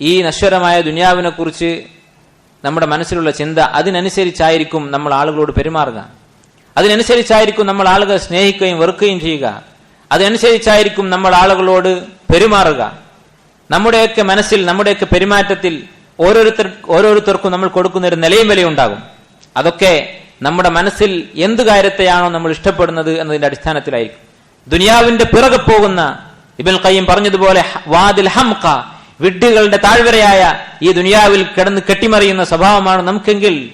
ഈ നശ്വരമായ ദുനിയാവിനെ കുറിച്ച് നമ്മുടെ മനസ്സിലുള്ള ചിന്ത അതിനനുസരിച്ചായിരിക്കും നമ്മൾ ആളുകളോട് പെരുമാറുക. അതിനനുസരിച്ചായിരിക്കും നമ്മൾ ആളുകളെ സ്നേഹിക്കുകയും വെറുക്കുകയും ചെയ്യുക. അതിനനുസരിച്ചായിരിക്കും നമ്മൾ ആളുകളോട് പെരുമാറുക. നമ്മുടെയൊക്കെ മനസ്സിൽ നമ്മുടെയൊക്കെ പെരുമാറ്റത്തിൽ ഓരോരുത്തർ ഓരോരുത്തർക്കും നമ്മൾ കൊടുക്കുന്ന ഒരു നിലയും വിലയുണ്ടാകും അതൊക്കെ നമ്മുടെ മനസ്സിൽ എന്ത് കാര്യത്തെയാണോ നമ്മൾ ഇഷ്ടപ്പെടുന്നത് എന്നതിന്റെ അടിസ്ഥാനത്തിലായിരിക്കും. ദുനിയാവിന്റെ പിറകെ പോകുന്ന ഇബിൻ കയ്യം പറഞ്ഞതുപോലെ വാദിൽ ഹംക വിഡ്ഢികളുടെ താഴ്വരയായ ഈ ദുനിയാവിൽ കിടന്ന് കെട്ടിമറിയുന്ന സ്വഭാവമാണ് നമുക്കെങ്കിൽ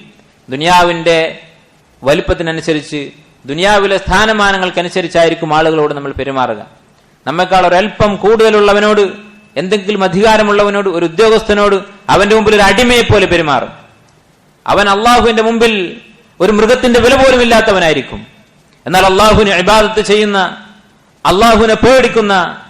ദുനിയാവിന്റെ വലിപ്പത്തിനനുസരിച്ച് ദുനിയാവിലെ സ്ഥാനമാനങ്ങൾക്കനുസരിച്ചായിരിക്കും ആളുകളോട് നമ്മൾ പെരുമാറുക. നമ്മെക്കാൾ ഒരൽപ്പം കൂടുതലുള്ളവനോട് എന്തെങ്കിലും അധികാരമുള്ളവനോട് ഒരു ഉദ്യോഗസ്ഥനോട് അവന്റെ മുമ്പിൽ ഒരു അടിമയെ പോലെ പെരുമാറും. അവൻ അള്ളാഹുവിന്റെ മുമ്പിൽ ഒരു മൃഗത്തിന്റെ വില പോലും ഇല്ലാത്തവനായിരിക്കും. എന്നാൽ അള്ളാഹുവിനെ ഇബാദത്ത് ചെയ്യുന്ന അള്ളാഹുവിനെ പേടിക്കുന്ന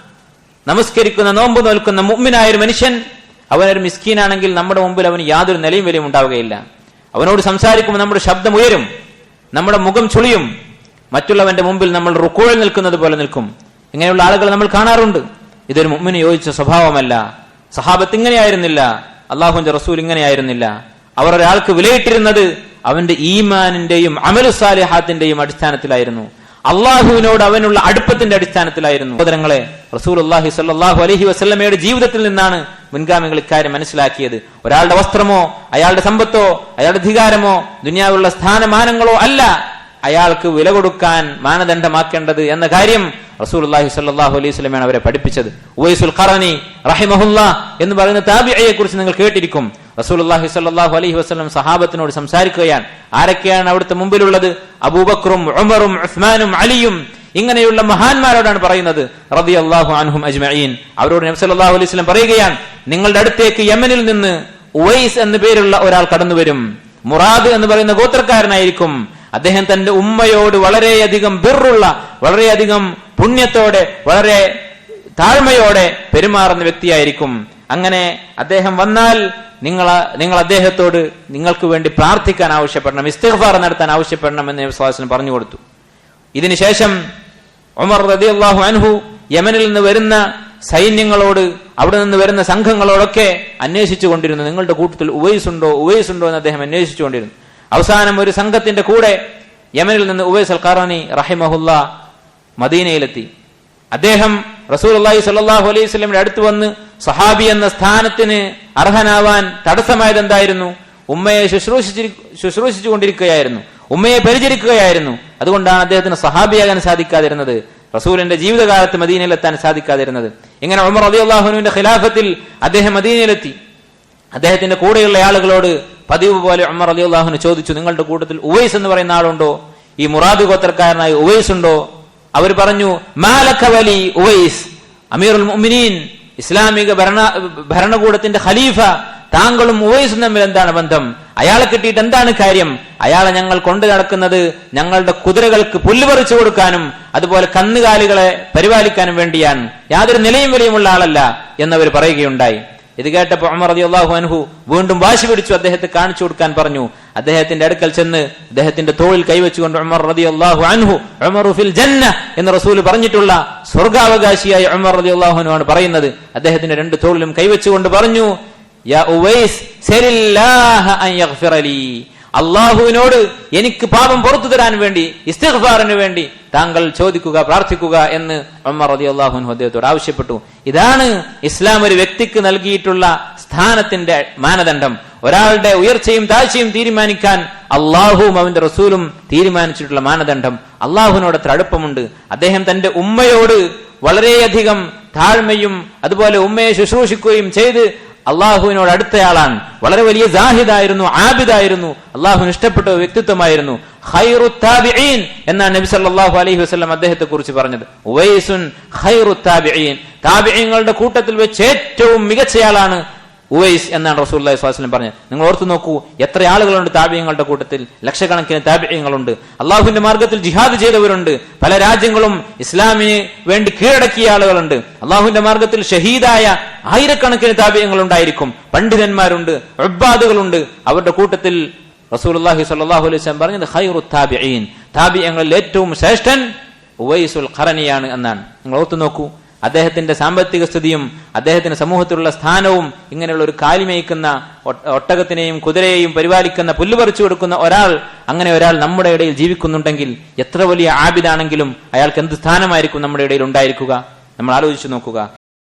നമസ്കരിക്കുന്ന നോമ്പ് നോൽക്കുന്ന മുമ്മിനായ ഒരു മനുഷ്യൻ അവനൊരു മിസ്കീനാണെങ്കിൽ നമ്മുടെ മുമ്പിൽ അവന് യാതൊരു നിലയും വിലയും ഉണ്ടാവുകയില്ല. അവനോട് സംസാരിക്കുമ്പോൾ നമ്മുടെ ശബ്ദം ഉയരും നമ്മുടെ മുഖം ചുളിയും മറ്റുള്ളവന്റെ മുമ്പിൽ നമ്മൾ റുക്കോയിൽ നിൽക്കുന്നത് പോലെ നിൽക്കും. ഇങ്ങനെയുള്ള ആളുകൾ നമ്മൾ കാണാറുണ്ട്. ഇതൊരു മുമ്മിന് യോജിച്ച സ്വഭാവമല്ല. സഹാബത്ത് ഇങ്ങനെയായിരുന്നില്ല. അള്ളാഹുന്റെ റസൂൽ ഇങ്ങനെയായിരുന്നില്ല. അവർ ഒരാൾക്ക് വിലയിട്ടിരുന്നത് അവന്റെ ഈമാനിന്റെയും അമലുസാലിഹാത്തിന്റെയും അടിസ്ഥാനത്തിലായിരുന്നു. അള്ളാഹുവിനോട് അവനുള്ള അടുപ്പത്തിന്റെ അടിസ്ഥാനത്തിലായിരുന്നു. സഹോദരങ്ങളെ റസൂൽ അള്ളാഹി സല്ലാഹു അലഹി വസ്ല്ലമയുടെ ജീവിതത്തിൽ നിന്നാണ് മുൻഗാമികൾ ഇക്കാര്യം മനസ്സിലാക്കിയത്. ഒരാളുടെ വസ്ത്രമോ അയാളുടെ സമ്പത്തോ അയാളുടെ അധികാരമോ ദുനിയാവുള്ള സ്ഥാനമാനങ്ങളോ അല്ല അയാൾക്ക് വില കൊടുക്കാൻ മാനദണ്ഡമാക്കേണ്ടത് എന്ന കാര്യം റസൂൽ അള്ളാഹി സല്ലാഹു അലൈഹി സ്വലമാണ് അവരെ പഠിപ്പിച്ചത്. ഉവൈസുൽ ഖറനി റഹിമഹുല്ല എന്ന് പറയുന്ന താബിഅയെ കുറിച്ച് നിങ്ങൾ കേട്ടിരിക്കും. അള്ളാഹി സല്ലാഹു അലൈഹി വസ്ലം സഹാബത്തിനോട് സംസാരിക്കുകയാണ്. ആരൊക്കെയാണ് അവിടുത്തെ മുമ്പിലുള്ളത്? അബൂബക്രും ഉമറും ഉസ്മാനും അലിയും ഇങ്ങനെയുള്ള മഹാന്മാരോടാണ് പറയുന്നത്. റബി അള്ളാഹു അൻഹും അജ്മീൻ അവരോട് നബ്സല്ലാഹു അലൈഹി വസല്ലം പറയുകയാണ് നിങ്ങളുടെ അടുത്തേക്ക് യമനിൽ നിന്ന് ഉവൈസ് എന്ന പേരുള്ള ഒരാൾ കടന്നു വരും മുറാദ് എന്ന് പറയുന്ന ഗോത്രക്കാരനായിരിക്കും. അദ്ദേഹം തന്റെ ഉമ്മയോട് വളരെയധികം ബിറുള്ള വളരെയധികം പുണ്യത്തോടെ വളരെ താഴ്മയോടെ പെരുമാറുന്ന വ്യക്തിയായിരിക്കും. അങ്ങനെ അദ്ദേഹം വന്നാൽ നിങ്ങൾ നിങ്ങൾ അദ്ദേഹത്തോട് നിങ്ങൾക്ക് വേണ്ടി പ്രാർത്ഥിക്കാൻ ആവശ്യപ്പെടണം ഇസ്തിഗ്ഫാർ നടത്താൻ ആവശ്യപ്പെടണം എന്ന് വിശ്വാസം പറഞ്ഞു കൊടുത്തു. ഇതിനുശേഷം ഉമർ അള്ളാഹു അൻഹു യമനിൽ നിന്ന് വരുന്ന സൈന്യങ്ങളോട് അവിടെ നിന്ന് വരുന്ന സംഘങ്ങളോടൊക്കെ അന്വേഷിച്ചു കൊണ്ടിരുന്നു. നിങ്ങളുടെ കൂട്ടത്തിൽ ഉവൈസ് ഉണ്ടോ ഉവൈസ് ഉണ്ടോ എന്ന് അദ്ദേഹം അന്വേഷിച്ചു കൊണ്ടിരുന്നു. അവസാനം ഒരു സംഘത്തിന്റെ കൂടെ യമനിൽ നിന്ന് ഉവൈസ് അൽ ഖറാനി റഹിമഹുല്ല മദീനയിലെത്തി. അദ്ദേഹം റസൂൽ അള്ളാഹി സല്ലാഹു അലൈഹി സ്വലമിന്റെ അടുത്ത് വന്ന് സഹാബി എന്ന സ്ഥാനത്തിന് അർഹനാവാൻ തടസ്സമായത് എന്തായിരുന്നു ഉമ്മയെ ശുശ്രൂഷിച്ചു ശുശ്രൂഷിച്ചു കൊണ്ടിരിക്കുകയായിരുന്നു ഉമ്മയെ പരിചരിക്കുകയായിരുന്നു. അതുകൊണ്ടാണ് അദ്ദേഹത്തിന് സഹാബിയാകാൻ സാധിക്കാതിരുന്നത്. റസൂലിന്റെ ജീവിതകാലത്ത് മദീനയിലെത്താൻ സാധിക്കാതിരുന്നത്. ഇങ്ങനെ ഉമർ അലി അള്ളാഹുനുവിന്റെ ഖിലാഫത്തിൽ അദ്ദേഹം മദീനയിലെത്തി. അദ്ദേഹത്തിന്റെ കൂടെയുള്ള ആളുകളോട് പതിവ് പോലെ ഉമർ അലി അള്ളാഹുന് ചോദിച്ചു നിങ്ങളുടെ കൂട്ടത്തിൽ ഉവൈസ് എന്ന് പറയുന്ന ആളുണ്ടോ? ഈ മുറാദ് ഗോത്രക്കാരനായ ഉവൈസ് ഉണ്ടോ? അവർ പറഞ്ഞു മാലക്കവലി ഉവൈസ് അമീറുൽ മുഅ്മിനീൻ. ഇസ്ലാമിക ഭരണ ഭരണകൂടത്തിന്റെ ഖലീഫ താങ്കളും ഉവൈസും തമ്മിൽ എന്താണ് ബന്ധം? അയാളെ കിട്ടിയിട്ട് എന്താണ് കാര്യം? അയാളെ ഞങ്ങൾ കൊണ്ടു നടക്കുന്നത് ഞങ്ങളുടെ കുതിരകൾക്ക് പുല്ലുപറിച്ചു കൊടുക്കാനും അതുപോലെ കന്നുകാലികളെ പരിപാലിക്കാനും വേണ്ടിയാണ്. യാതൊരു നിലയും വിലയുമുള്ള ആളല്ല എന്നവർ പറയുകയുണ്ടായി. ഇത് കേട്ടപ്പോൾ ഉമർ അതി അള്ളാഹു അൻഹു വീണ്ടും വാശി പിടിച്ചു അദ്ദേഹത്തെ കാണിച്ചു കൊടുക്കാൻ പറഞ്ഞു. അദ്ദേഹത്തിന്റെ അടുക്കൽ ചെന്ന് അദ്ദേഹത്തിന്റെ തോളിൽ കൈവച്ചുകൊണ്ട് ഉമർ റതി അള്ളാഹു അൻഹു ഉമറു ഫിൽ ജന്ന എന്ന് റസൂൽ പറഞ്ഞിട്ടുള്ള സ്വർഗാവകാശിയായ ഉമർ റതി അള്ളാഹു ആണ് പറയുന്നത്. അദ്ദേഹത്തിന്റെ രണ്ട് തോളിലും കൈവച്ചുകൊണ്ട് പറഞ്ഞു അള്ളാഹുവിനോട് എനിക്ക് പാപം പുറത്തു തരാൻ വേണ്ടി ഇസ്തിഫാറിന് വേണ്ടി താങ്കൾ ചോദിക്കുക പ്രാർത്ഥിക്കുക എന്ന് ഉമ്മർ റതി അള്ളാഹുൻ അദ്ദേഹത്തോട് ആവശ്യപ്പെട്ടു. ഇതാണ് ഇസ്ലാം ഒരു വ്യക്തിക്ക് നൽകിയിട്ടുള്ള സ്ഥാനത്തിന്റെ മാനദണ്ഡം. ഒരാളുടെ ഉയർച്ചയും താഴ്ചയും തീരുമാനിക്കാൻ അള്ളാഹുവും അവന്റെ റസൂലും തീരുമാനിച്ചിട്ടുള്ള മാനദണ്ഡം. അള്ളാഹുവിനോട് അത്ര അടുപ്പമുണ്ട്. അദ്ദേഹം തന്റെ ഉമ്മയോട് വളരെയധികം താഴ്മയും അതുപോലെ ഉമ്മയെ ശുശ്രൂഷിക്കുകയും ചെയ്ത് അള്ളാഹുവിനോട് അടുത്തയാളാണ്. വളരെ വലിയ ജാഹിദായിരുന്നു ആബിദായിരുന്നു. അള്ളാഹുവിന് ഇഷ്ടപ്പെട്ട വ്യക്തിത്വമായിരുന്നു. എന്നാണ് നബി സല്ലല്ലാഹു അലൈഹി വസല്ലം അദ്ദേഹത്തെ കുറിച്ച് പറഞ്ഞത് ഉവൈസുൻ കൂട്ടത്തിൽ വെച്ച് ഏറ്റവും മികച്ചയാളാണ് ഉവൈസ് എന്നാണ് റസൂല്ലി സ്വലം പറഞ്ഞത്. നിങ്ങൾ ഓർത്തു നോക്കൂ എത്ര ആളുകളുണ്ട് താപ്യങ്ങളുടെ കൂട്ടത്തിൽ? ലക്ഷക്കണക്കിന് താപ്യങ്ങളുണ്ട് അള്ളാഹുവിന്റെ മാർഗത്തിൽ ജിഹാദ് ചെയ്തവരുണ്ട്. പല രാജ്യങ്ങളും ഇസ്ലാമിന് വേണ്ടി കീഴടക്കിയ ആളുകളുണ്ട്. അള്ളാഹുവിന്റെ മാർഗത്തിൽ ഷഹീദായ ആയിരക്കണക്കിന് താപ്യങ്ങളുണ്ടായിരിക്കും പണ്ഡിതന്മാരുണ്ട് ഉബ്ബാദുകളുണ്ട്. അവരുടെ കൂട്ടത്തിൽ റസൂലുള്ളാഹി സ്വല്ലല്ലാഹു അലൈഹി വസല്ലം പറഞ്ഞത് ഖൈറു താബിഈൻ താബിയങ്ങളിൽ ഏറ്റവും ശ്രേഷ്ഠൻ ഉവൈസുൽ ഖറനിയാണ് എന്നാണ്. നിങ്ങൾ ഓർത്തു നോക്കൂ അദ്ദേഹത്തിന്റെ സാമ്പത്തിക സ്ഥിതിയും അദ്ദേഹത്തിന്റെ സമൂഹത്തിലുള്ള സ്ഥാനവും ഇങ്ങനെയുള്ള ഒരു കാലിമേയ്ക്കുന്ന ഒട്ടകത്തിനെയും കുതിരയെയും പരിപാലിക്കുന്ന പുല്ല് പറിച്ചു കൊടുക്കുന്ന ഒരാൾ അങ്ങനെ ഒരാൾ നമ്മുടെ ഇടയിൽ ജീവിക്കുന്നുണ്ടെങ്കിൽ എത്ര വലിയ ആബിദാണെങ്കിലും അയാൾക്ക് എന്ത് സ്ഥാനമായിരിക്കും നമ്മുടെ ഇടയിൽ ഉണ്ടായിരിക്കുക? നമ്മൾ ആലോചിച്ചു നോക്കുക.